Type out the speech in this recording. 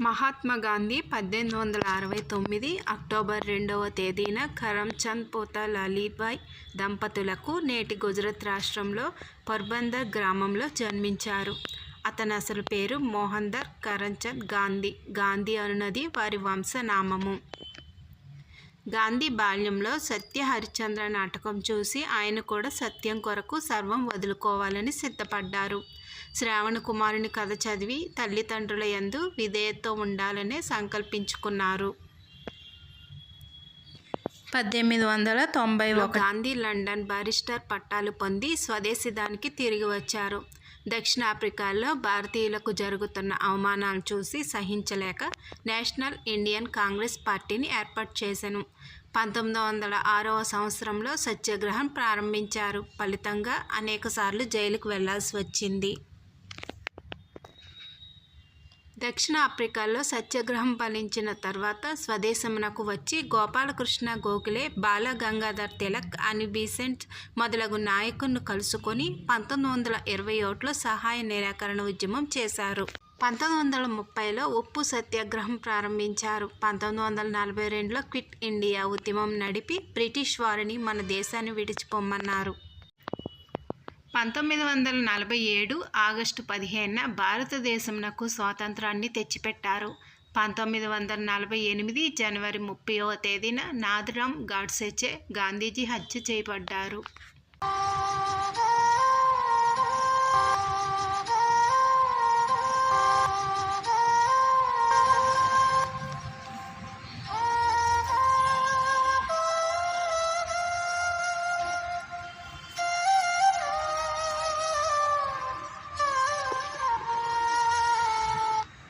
మహాత్మా గాంధీ పద్దెనిమిది వందల అరవై తొమ్మిది అక్టోబర్ రెండవ తేదీన కరమ్చంద్ పోతా లలీభాయ్ దంపతులకు నేటి గుజరాత్ రాష్ట్రంలో పొర్బందర్ గ్రామంలో జన్మించారు. అతని అసలు పేరు మోహందర్ కరమ్చంద్ గాంధీ. గాంధీ అనునది వారి వంశనామము. గాంధీ బాల్యంలో సత్య హరిశ్చంద్ర నాటకం చూసి ఆయన కూడా సత్యం కొరకు సర్వం వదులుకోవాలని సిద్ధపడ్డారు. శ్రావణ కుమారుని కథ చదివి తల్లిదండ్రుల యందు విధేయతతో ఉండాలని సంకల్పించుకున్నారు. పద్దెనిమిది వందల తొంభై గాంధీ లండన్ బారిస్టర్ పట్టాలు పొంది స్వదేశీదానికి తిరిగి వచ్చారు. దక్షిణాఫ్రికాలో భారతీయులకు జరుగుతున్న అవమానాలు చూసి సహించలేక నేషనల్ ఇండియన్ కాంగ్రెస్ పార్టీని ఏర్పాటు చేశాను. పంతొమ్మిది వందల ఆరవ సంవత్సరంలో సత్యాగ్రహం ప్రారంభించారు. ఫలితంగా అనేకసార్లు జైలుకు వెళ్ళాల్సి వచ్చింది. దక్షిణాఫ్రికాలో సత్యాగ్రహం ఫలించిన తర్వాత స్వదేశమునకు వచ్చి గోపాలకృష్ణ గోఖలే బాల గంగాధర్ తిలక్ అని బీసెంట్ మొదలగు నాయకులను కలుసుకొని పంతొమ్మిది వందల ఇరవై ఒకటిలో సహాయ నిరాకరణ ఉద్యమం చేశారు. పంతొమ్మిది వందల ముప్పైలో ఉప్పు సత్యాగ్రహం ప్రారంభించారు. పంతొమ్మిది వందల నలభై రెండులో క్విట్ ఇండియా ఉద్యమం నడిపి బ్రిటిష్ వారిని మన దేశాన్ని విడిచిపోమ్మన్నారు పంతొమ్మిది వందల నలభై ఏడు ఆగస్టు పదిహేనున భారతదేశంనకు స్వాతంత్రాన్ని తెచ్చిపెట్టారు. పంతొమ్మిది వందల నలభై ఎనిమిది జనవరి ముప్పైవ తేదీన నాథురామ్ గాడ్సేచే గాంధీజీ హత్య చేయబడ్డారు.